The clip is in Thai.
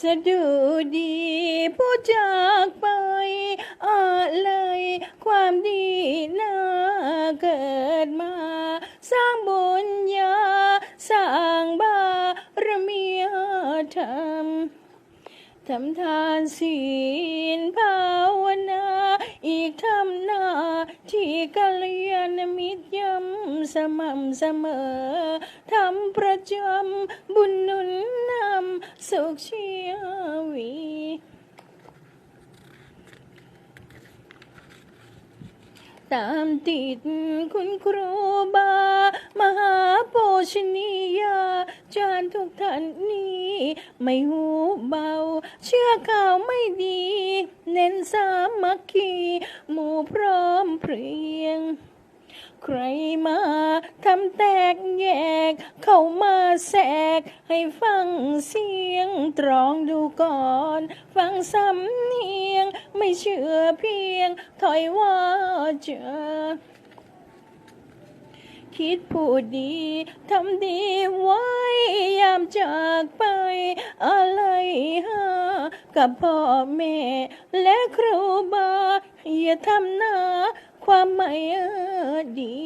สะดุดีผู้จากไปอะไรความดีน่าเกิดมา สร้างบุญญา สร้างบารมีธรรมทำทานศีลภาวนา อีกทำหน้าที่กัลยาณมิตรย้ำสม่ำเสมอทำประจำบุญนุนนำสุขชีวี ตามติดคุณครูบา มหาโภชนียา จารย์ทุกท่านนี้ ไม่หูเบา เชื่อข่าวไม่ดี เน้นสามัคคีหมู่พร้อมเพรียง ใครมาทำแตกแยก เข้ามาแสก ให้ฟังเสียง ตรองดูก่อน ฟังสำเนียง ไม่เชื่อเพียง ถอยว่า เจอ คิดพูดดี ทำดีไว้ ยามจากไป อะไรหากับพ่อแม่ และครูบา อย่าทำหน้าความไม่ดี